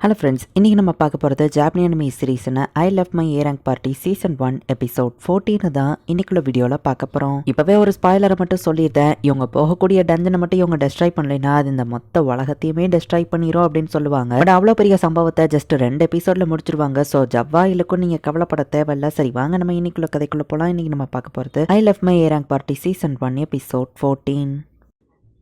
Hello friends இன்றைக்கி நம்ம பார்க்க போகிறது ஜாப்னி anime சீரீஸ்னு I love my A rank party season one episode fourteen தான் இன்னைக்குள்ள வீடியோவில் பார்க்க போகிறோம் இப்போவே ஒரு ஸ்பாய்லரை மட்டும் சொல்லியிருந்தேன் இவங்க போகக்கூடிய டஞ்சனை மட்டும் இவங்க டெஸ்ட்ராய் பண்ணலைன்னா அது இந்த மொத்த உலகத்தையுமே டெஸ்ட்ராய் பண்ணிடும் அப்படின்னு சொல்லுவாங்க. பட் அவ்வளோ பெரிய சம்பவத்தை ஜஸ்ட் ரெண்டு எபிசோடில் முடிச்சிருவாங்க. ஸோ ஜவ்வாயிலுக்கும் நீங்கள் கவலைப்பட தேவையில்ல. சரி வாங்க நம்ம இன்னைக்குள்ள கதைக்குள்ளே போகலாம் இன்றைக்கி நம்ம பார்க்க போகிறது I love my A rank party season one episode fourteen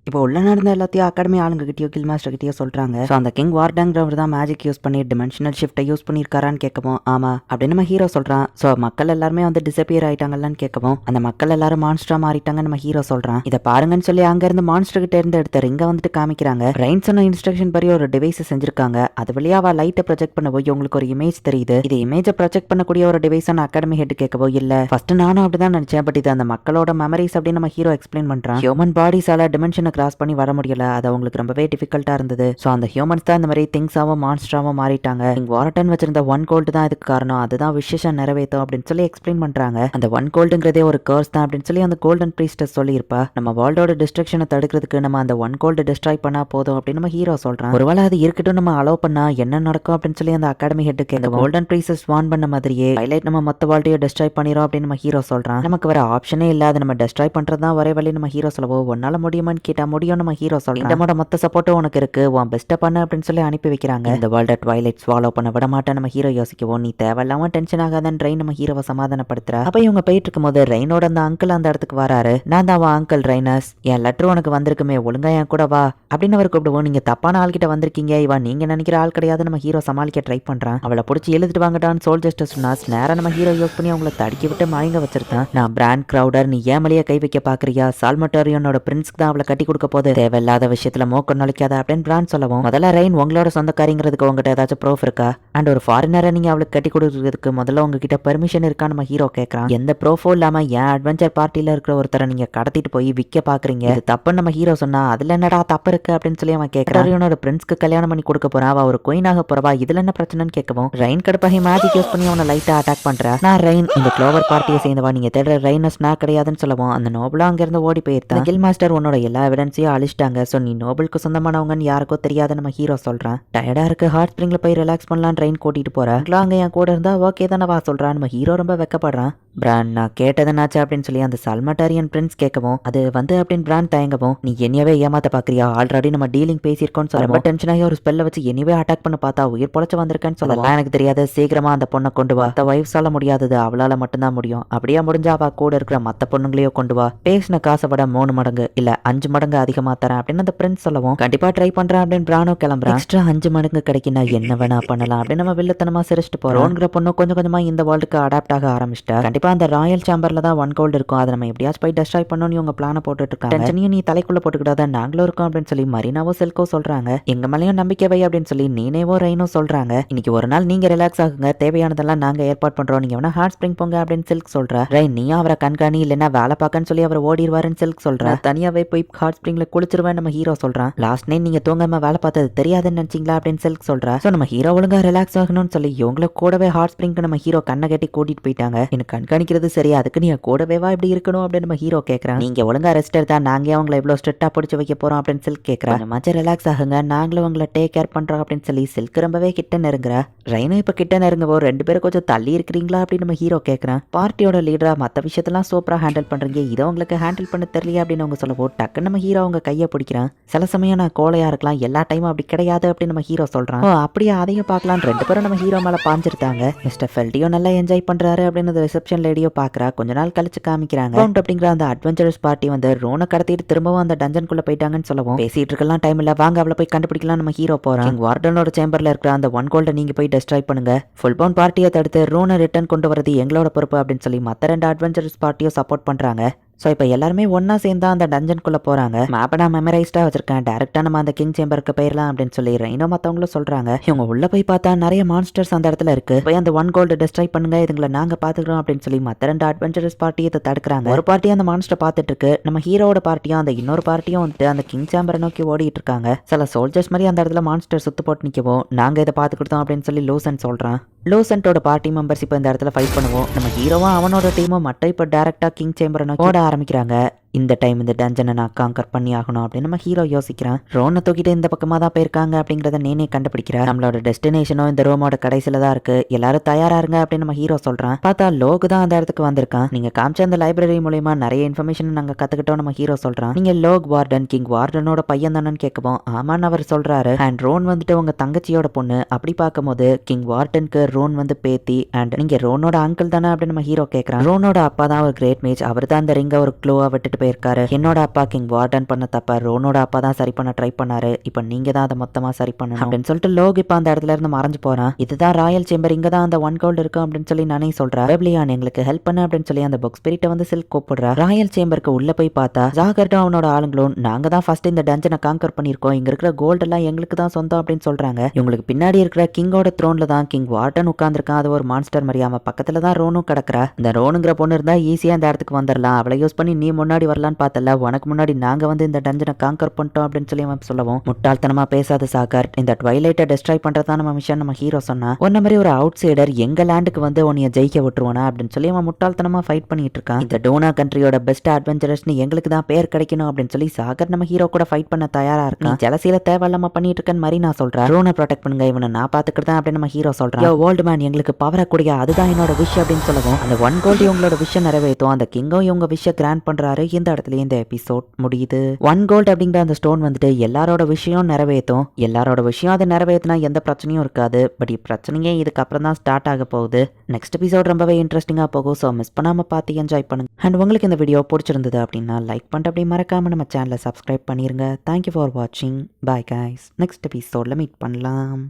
இப்போ உள்ள நடந்த எல்லாத்தையும் அகாடமி ஆளுங்ககிட்டயோ கில் மாஸ்டர் கிட்டயோ சொல்றாங்க. ஸோ அந்த கிங் வார்டங்கிறவர் தான் மேஜிக் யூஸ் பண்ணி டிமென்ஷனல் ஷிஃப்ட்டை யூஸ் பண்ணியிருக்காரான்னு கேட்கவும் ஆமா அப்படின்னு நம்ம ஹீரோ சொல்றான். ஸோ மக்கள் எல்லாருமே வந்து டிசப்பியர் ஆயிட்டாங்கன்னு கேட்கவும் அந்த மக்கள் எல்லாரும் மான்ஸ்டரா மாறிட்டாங்க நம்ம ஹீரோ சொல்றான். இதை பாருங்கன்னு சொல்லி அங்க இருந்து மான்ஸ்டர் கிட்ட இருந்து எடுத்த ரிங்க வந்துட்டு காமிக்கிறாங்க. ரெயின் சொன்ன இன்ஸ்ட்ரக்ஷன் படி ஒரு டிவைஸ் செஞ்சிருக்காங்க. அது வழியா அவ லைட்டை ப்ரொஜெக்ட் பண்ண போய் உங்களுக்கு ஒரு இமேஜ் தெரியுது. இது இமேஜை ப்ரொஜெக்ட் பண்ணக்கூடிய ஒரு டிவைஸ் அகாடமி ஹெட் கேட்கவோ இல்ல. ஃபர்ஸ்ட் நானும் அப்படிதான் நினைச்சேன். பட் இது அந்த மக்களோட மெமரிஸ் அப்படின்னு நம்ம ஹீரோ எக்ஸ்பிளைன் பண்றான். ஹியூமன் பாடிஸால டிமென்ஷனை கிராஸ் பண்ணி வர முடியல. அது அவங்களுக்கு ரொம்பவே டிஃபிகல்ட்டாக இருந்தது. ஸோ அந்த ஹியூமன்ஸ் தான் இந்த மாதிரி திங்ஸாகவும் மான்ஸ்டராகவும் மாறிட்டாங்க. இங்கே வாரட்டன் வச்சிருந்த ஒன் கோல்டு தான் இதுக்கு காரணம். அதுதான் விசேஷம் நிறைவேற்றும் அப்படின்னு சொல்லி எக்ஸ்பிளைன் பண்ணுறாங்க அந்த ஒன் கோல்டுங்கிறதே ஒரு கர்ஸ் தான் அப்படின்னு சொல்லி அந்த கோல்டன் ப்ரீஸ்டர் சொல்லியிருப்பா. நம்ம வேர்ல்டோட டிஸ்ட்ரக்ஷனை தடுக்கிறதுக்கு நம்ம அந்த ஒன் கோல்டு டிஸ்ட்ராய் பண்ணா போதும் அப்படின்னு நம்ம ஹீரோ சொல்கிறான் ஒருவேளை அது இருக்கட்டும் நம்ம அலோவ் பண்ணால் என்ன நடக்கும் அப்படின்னு சொல்லி அந்த அகாடமி ஹெட்டுக்கு இந்த கோல்டன் ப்ரீஸஸ் வான் பண்ண மாதிரியே ஹைலைட் நம்ம மொத்த வேர்ல்டையும் டிஸ்ட்ராய் பண்ணிடும் அப்படின்னு நம்ம ஹீரோ சொல்கிறான் நமக்கு வேற ஆப்ஷனே இல்லாத நம்ம டிஸ்ட்ராய் பண்றது தான் ஒரே வழி நம்ம ஹீரோ சொல்லவோ ஒன்னால் முடியுமான்னு கேட்டால் முடியும் நம்ம ஹீரோ சொல்றான் இந்த மொத்த சப்போர்ட்டும் உனக்கு இருக்கு. உன் பெஸ்ட்டை பண்ண அப்படின்னு சொல்லி அனுப்பி வைக்கிறாங்க. இந்த வேர்ல்ட ட்வைலைட் ஃபாலோ பண்ண விட மாட்டேன் நம்ம ஹீரோ யோசிக்கவும். நீ தேவையில்லாம டென்ஷன் ஆகாதன்னு ரெயின் நம்ம ஹீரோவை சமாதானப்படுத்துறா. அப்ப இவங்க போயிட்டு இருக்கும்போது ரெயினோட அந்த அங்கிள் அந்த இடத்துக்கு வராரு. நான் தான் அங்கிள் ரெய்னஸ் என் லெட்டர் உனக்கு வந்திருக்குமே. ஒழுங்கா என் கூட வா. அப்படின்னு அவர் கூப்பிடுவோம் நீங்க தப்பான ஆள்கிட்ட வந்திருக்கீங்க. இவன் நீங்க நினைக்கிற ஆள் கிடையாது. நம்ம ஹீரோ சமாளிக்க ட்ரை பண்றான். அவளை பிடிச்சி எழுதிட்டு வாங்கடான்னு சோல்ஜர்ஸ்ட சொன்னா நேரம் நம்ம ஹீரோ யூஸ் பண்ணி அவங்கள தடுக்கி விட்டு மயங்க வச்சிருக்கான் நான் பிராண்ட் கிரௌடர் நீ ஏமலையே கை வைக்க பாக்குறியா? சால்மட்டோரியனோட பிரின்ஸ்க்கு தான் அவளை கட்டி கொடுக்க போது தேவையில்லாத விஷயத்துல மோக்க நுழைக்காத அப்படின்னு பிராண்ட் சொல்லவும் முதல்ல ரெயின் உங்களோட சொந்தக்காரிங்கிறதுக்கு உங்ககிட்ட ஏதாச்சும் ப்ரூஃப் இருக்கா? அண்ட் ஒரு ஃபாரினரை நீங்க அவளுக்கு கட்டி கொடுக்கறதுக்கு முதல்ல உங்ககிட்ட பெர்மிஷன் இருக்கா? நம்ம ஹீரோ கேட்கறான் எந்த ப்ரூஃபும் இல்லாம என் அட்வென்ச்சர் பார்ட்டில இருக்கிற ஒருத்தரை நீங்க கடத்திட்டு போய் விற்க பாக்குறீங்க? இது தப்புன்னு நம்ம ஹீரோ சொன்னா அதுல என்னடா தப்பு இருக்கு? அப்படின்னு சொல்லி அவன் கேட்கறான் இவனோட பிரின்ஸ்க்கு கல்யாணம் பண்ணி கொடுக்க போறான் அவ ஒரு குயினாக போறவா. இதுல என்ன பிரச்சனைன்னு கேட்கவும் ரெயின் கடுப்பாகி மேஜிக் யூஸ் பண்ணி அவனை லைட்டா அட்டாக் பண்றா. நான் ரெயின் இந்த க்ளோவர் பார்ட்டியை சேர்ந்தவா? நீங்க தேடுற ரெயினஸ் நான் கிடையாதுன்னு சொல்லவும் அந்த நோபலா அங்க இருந்து ஓடி போயிருந்தான். கில் மாஸ்டர் உன்னோட எல்லா எவிடன்ஸையும் அழிச்சிட்டாங்க. ஸோ நீ நோபலுக்கு சொந்தமானவங்கன்னு யாருக்கோ தெரியாத நம்ம ஹீரோ சொல்றான். டயர்டா இருக்கு ஹார்ட் ஸ்ப்ரிங்கில் போய் ரிலாக்ஸ் பண்ணலாம் ட்ரெயின் கூட்டிட்டு போகிறேன் அங்கே என் கூட இருந்தா ஓகே தானே வா சொல்றான். நம்ம ஹீரோ ரொம்ப வெக்கப்படுறான். பிராண்ட் நான் கேட்டதுனாச்சு அப்படின்னு சொல்லி அந்த சல்மட்டாரியன் பிரின்ஸ் கேட்கவும் அது வந்து அப்படின்னு பிராண்ட் தயங்கவும் நீ என்னையவே ஏமாத்த பார்க்குறியா? ஆல்ரெடி நம்ம டீலிங் பேசியிருக்கோம்னு சொல்ல ரொம்ப டென்ஷனாகி ஒரு ஸ்பெல்ல வச்சு என்னவே அட்டாக் பண்ண பார்த்தா உயிர் பொழைச்சு வந்திருக்கேன்னு சொல்லலாம் எனக்கு தெரியாது. சீக்கிரமா அந்த பொண்ணை கொண்டு வா. அந்த வைஃப் சொல்ல முடியாதது. அவளால மட்டும்தான் முடியும். அப்படியே முடிஞ்சா அவ கூட இருக்கிற மத்த பொண்ணுங்களையோ கொண்டு வா. பேசின காசை விட மூணு மடங்கு இல்ல அஞ்சு மடங்கு அதிகமா தரேன் அப்படின்னு அந்த பிரின்ஸ் சொல்லவும் கண்டிப்பா ட்ரை பண்றேன் அப்படின்னு பிரானோ கிளம்புறான் எக்ஸ்ட்ரா அஞ்சு மடங்கு கிடைக்கினா என்ன வேணா பண்ணலாம் அப்படின்னு நம்ம வில்லத்தனமா சிரிச்சிட்டு போறோம்ங்கிற பொண்ணு கொஞ்சம் கொஞ்சமா இந்த வேர்ல்டுக்கு அடாப்ட் ஆக ஆரம்பிச்சிட்டா. கண்டிப்பா அந்த ராயல் சாம்பர்ல தான் ஒன் கோல்டு இருக்கும். அதை நம்ம எப்படியாச்சும் போய் டெஸ்ட்ராய் பண்ணணும்னு இவங்க பிளான போட்டுட்டு இருக்காங்க டென்ஷனையும் நீ தலைக்குள்ள போட்டுக்கிட்டாத நாங்களும் இருக்கோம் அப்படின்னு சொல்லி மரினாவோ செல்கோ சொல்றாங்க. எங்க மேலேயும் நம்பிக்கை வை அப்படின்னு சொல்லி நீனேவோ ரெயினோ சொல்றாங்க. இன்னைக்கு ஒரு நாள் நீங்க ரிலாக்ஸ் ஆகுங்க. தேவையானதெல்லாம் நாங்க ஏற்பாடு பண்றோம். நீங்க வேணா ஹார்ட் ஸ்ப்ரிங் போங்க அப்படின்னு சில்க் சொல்ற. ரெயின் நீ அவரை கண்காணி இல்லைன்னா வேலை பார்க்கன்னு சொல்லி அவர் ஓடிடுவாருன்னு சில்க் சொல்ற. தனியாவே போய் ஹார்ட் ஸ்ப்ரிங்ல குளிச்சிருவேன் நம்ம ஹீரோ சொல்றான். லாஸ்ட் நைட் நீங்க தூங்காம வேலை பார்த்தது தெரியாதுன்னு நினைச்சீங்களா அப்படின்னு சில்க் சொல்றா சோ நம்ம ஹீரோ ஒழுங்கா ரிலாக்ஸ் ஆகணும்னு சொல்லி இவங்கள கூடவே ஹார்ட் ஸ்ப்ரிங்க்கு நம்ம ஹீரோ கண்ணை கட்டி கூட்டிட்டு போயிட்டாங்க. எனக்கு கண்காணிக்கிறது சரியா அதுக்கு நீ கூடவே வா இப்படி இருக்கணும் அப்படின்னு நம்ம ஹீரோ கேட்கறான் நீங்க ஒழுங்கா ரெஸ்ட் எடுத்தா நாங்க அவங்களை எவ்வளவு ஸ்ட்ரிக்டா பிடிச்சி வைக்க போறோம் அப்படின்னு சில்க் கேட்கறான் மச்சம் ரிலாக்ஸ் ஆகுங்க நாங்களும் உங்களை டேக் கேர் பண்றோம் அப்படின்னு சொல்லி சில்க் ரொம்பவே கிட்ட நெருங்குறா. ரெயினும் இப்ப கிட்ட நெருங்கவோ ரெண்டு பேரும் கொஞ்சம் தள்ளி இருக்கிறீங்களா அப்படின்னு நம்ம ஹீரோ கேட்கறான் பார்ட்டியோட லீடரா மத்த விஷயத்தெல்லாம் சூப்பரா ஹேண்டில் பண்றீங்க இதை உங்களுக்கு ஹேண்டில் பண்ண தெரியல அப்படின்னு அவங்க சொல்லவோ டக்குன்னு நம்ம ஹீரோ அவங்க கையை பிடிக்கிறான். சில சமயம் நான் கோலையா இருக்கலாம். எல்லா டைமும் அப்படி கிடையாது அப்படின்னு நம்ம ஹீரோ சொல்றான். ஓ அப்படியே? அதையும் பார்க்கலாம். ரெண்டு பேரும் நம்ம ஹீரோ மேல பாஞ்சிருக்காங்க. மிஸ்டர் ஃபெல்டியோ நல்லா என்ஜாய் பண்றாரு அப்படின்னு ரிசப்ஷன் லேடியோ பாக்குறா. கொஞ்ச நாள் கழிச்சு காமிக்கிறாங்க. ரவுண்ட் அப்படிங்கிற அந்த அட்வென்ச்சரஸ் பார்ட்டி வந்து ரோனை கடத்திட்டு திரும்பவும் அந்த டஞ்சனுக்குள்ளே போயிட்டாங்கன்னு சொல்லவும் பேசிட்டு இருக்கலாம். டைம் இல்ல. வாங்க அவளை போய் கண்டுபிடிக்கலாம். நம்ம ஹீரோ போறோம் வார்டனோட சேம்பர்ல இருக்கிற அந்த ஒன் கோல்ட நீங்க போய் டெஸ்ட்ராய் பண்ணுங்க. ஃபுல் பவுன் பார்ட்டியை தடுத்து ரோனை ரிட்டர்ன் கொண்டு வரது எங்களோட பொறுப்பு அப்படின்னு சொல்லி மத்த ரெண்டு அட்வென்ச்சரஸ் பார்ட்டியும் சப்போர்ட் பண்றாங்க. ஸோ இப்போ எல்லாருமே ஒன்றா சேர்ந்தா அந்த டஞ்சனுக்குள்ளே போகிறாங்க மேப்பை நான் மெமரைஸ்டாக வச்சிருக்கேன். டேரெக்டாக நம்ம அந்த கிங் சேம்பருக்கு போயிடலாம் அப்படின்னு சொல்லிடுறேன். இன்னும் மற்றவங்களும் சொல்கிறாங்க இவங்க உள்ளே போய் பார்த்தா நிறைய மான்ஸ்டர்ஸ் அந்த இடத்துல இருக்கு. போய் அந்த ஒன் கோல்டு டெஸ்ட்ராய் பண்ணுங்க. இதுங்களை நாங்கள் பார்த்துக்கிறோம் அப்படின்னு சொல்லி மற்ற ரெண்டு அட்வென்ச்சரஸ் பார்ட்டி இதை தடுக்கிறாங்க. ஒரு பார்ட்டி அந்த மான்ஸ்டர் பார்த்துட்டு இருக்கு நம்ம ஹீரோட பார்ட்டியும் அந்த இன்னொரு பார்ட்டியும் வந்துட்டு அந்த கிங் சேம்பரை நோக்கி ஓடிட்டு இருக்காங்க சில சோல்ஜர்ஸ் மாதிரி அந்த இடத்துல மான்ஸ்டர் சுத்து போட்டு நிற்கவும் நாங்கள் இதை பார்த்துக்கிட்டோம் அப்படின்னு சொல்லி லூசன் சொல்கிறான் லூசன்ட்டோட பார்ட்டி மெம்பர்ஸ் இப்போ இந்த இடத்துல ஃபைட் பண்ணுவோம். நம்ம ஹீரோவும் அவனோட டீமும் மட்டும் இப்போ டேரக்டாக கிங் சேம்பரை நோக்கி ஓட ஆரம்பிக்கிறாங்க. இந்த டைம் இந்த டஞ்சனை நான் காங்கர் பண்ணி ஆகணும் அப்படின்னு நம்ம ஹீரோ யோசிக்கிறான். ரோனை தூக்கிட்டு இந்த பக்கமாக தான் போயிருக்காங்க அப்படிங்கிறத நேனே கண்டுபிடிக்கிறேன் நம்மளோட டெஸ்டினேஷனும் இந்த ரோமோட கடைசியில் தான் இருக்கு. எல்லாரும் தயாரா இருங்க அப்படின்னு நம்ம ஹீரோ சொல்றான். பார்த்தா லோகு தான் அந்த இடத்துக்கு வந்திருக்கான். நீங்க காமிச்ச அந்த லைப்ரரி மூலயமா நிறைய இன்ஃபர்மேஷன் நாங்க கத்துக்கிட்டோம் நம்ம ஹீரோ சொல்றான். நீங்க லோக் வார்டன் கிங் வார்டனோட பையன் தானேன்னு கேட்கவும் ஆமான்னு அவர் சொல்றாரு. அண்ட் ரோன் வந்துட்டு உங்க தங்கச்சியோட பொண்ணு. அப்படி பார்க்கும்போது கிங் வார்டனுக்கு ரோன் வந்து பேத்தி அண்ட் நீங்க ரோனோட அங்கிள் தானே அப்படின்னு நம்ம ஹீரோ கேட்கறான். ரோனோட அப்பா தான் ஒரு கிரேட் மேஜ் அவர் தான் அந்த ரிங்க ஒரு க்ளோவா விட்டுட்டு போயிருக்காரு. என்னோட அப்பா கிங் வார்டன் பண்ண தப்ப ரோனோட அப்பா தான் சரி பண்ண ட்ரை பண்ணாரு. இப்போ நீங்க தான் அதை மொத்தமா சரி பண்ணணும் அப்படின்னு சொல்லிட்டு லோக் இப்போ அந்த இடத்துல இருந்து மறைஞ்சு போறான். இதுதான் ராயல் சேம்பர் இங்க தான் அந்த ஒன் கோல்டு இருக்கும் அப்படின்னு சொல்லி நானே சொல்றேன். வெப்லியான் எங்களுக்கு ஹெல்ப் பண்ண அப்படின்னு சொல்லி அந்த புக் ஸ்பிரிட்டை வந்து சில்க் கூப்பிடுறா. ராயல் சேம்பருக்கு உள்ள போய் பார்த்தா ஜாகர்டும் அவனோட ஆளுங்களும் நாங்க தான் ஃபர்ஸ்ட் இந்த டஞ்சனை காங்கர் பண்ணிருக்கோம் இங்க இருக்கிற கோல்டு எல்லாம் எங்களுக்கு தான் சொந்தம் அப்படின்னு சொல்றாங்க. இவங்களுக்கு பின்னாடி இருக்கிற கிங்கோட த்ரோன்ல தான் கிங் வார்டன் உட்காந்துருக்கான் அது ஒரு மான்ஸ்டர் மரியாம பக்கத்துல தான் ரோனும் கிடக்குறா. இந்த ரோனுங்கிற பொண்ணு இருந்தா ஈஸியா இந்த இடத்துக்கு வந்துடலாம். அவளை யூஸ் பண்ணி நீ முன்னாடி வரலான்னு பார்த்தல உனக்கு முன்னாடி நாங்க வந்து இந்த டஞ்சனை காங்கர் பண்ணிட்டோம் அப்படின்னு சொல்லி அவன் சொல்லவும் முட்டாள்தனமா பேசாத சாகர் இந்த ட்வைலைட்டை டெஸ்ட்ராய் பண்றதா நம்ம மிஷன் நம்ம ஹீரோ சொன்னா உன்ன மாதிரி ஒரு அவுட் சைடர் எங்க லேண்டுக்கு வந்து உன்னைய ஜெயிக்க விட்டுருவானா அப்படின்னு சொல்லி அவன் முட்டாள்தனமா ஃபைட் பண்ணிட்டு இருக்கான். இந்த டோனா கண்ட்ரியோட பெஸ்ட் அட்வென்ச்சரஸ்னு எங்களுக்கு தான் பேர் கிடைக்கணும் அப்படின்னு சொல்லி சாகர் நம்ம ஹீரோ கூட ஃபைட் பண்ண தயாரா இருக்கான். ஜலசீல தேவையில்லாம பண்ணிட்டு இருக்கேன்னு மாதிரி நான் சொல்றேன். ட்ரோனை ப்ரொடெக்ட் பண்ணுங்க இவனை நான் பாத்துக்கிட்டேன் அப்படின்னு நம்ம ஹீரோ சொல்றான். ஓல்டு மேன் எங்களுக்கு பவரை கூடிய அதுதான் என்னோட விஷ் அப்படின்னு சொல்லவும் அந்த ஒன் கோல்டு இவங்களோட விஷயம் நிறைவேற்றும். அந்த கிங்கும் இவங்க விஷயம் கிராண்ட் பண்றாரு இந்த இடத்துல இந்த எபிசோட் முடியுது. ஒன் கோல்டு அப்படிங்கிற அந்த ஸ்டோன் வந்துட்டு எல்லாரோட விஷயம் நிறைவேற்றும் எல்லாரோட விஷயம் அதை நிறைவேற்றினா எந்த பிரச்சனையும் இருக்காது. பட் பிரச்சனையே இதுக்கப்புறம் தான் ஸ்டார்ட் ஆக போகுது. நெக்ஸ்ட் எபிசோட் ரொம்பவே இன்ட்ரெஸ்டிங்காக போகும். ஸோ மிஸ் பண்ணாமல் பார்த்து என்ஜாய் பண்ணுங்க. அண்ட் உங்களுக்கு இந்த வீடியோ பிடிச்சிருந்தது அப்படின்னா லைக் பண்ணிட்டு அப்படி மறக்காம நம்ம சேனலை சப்ஸ்கிரைப் பண்ணிருங்க. தேங்க்யூ ஃபார் வாட்சிங் பாய் காய்ஸ் நெக்ஸ்ட் எபிசோடில் மீட் பண்ணலாம்.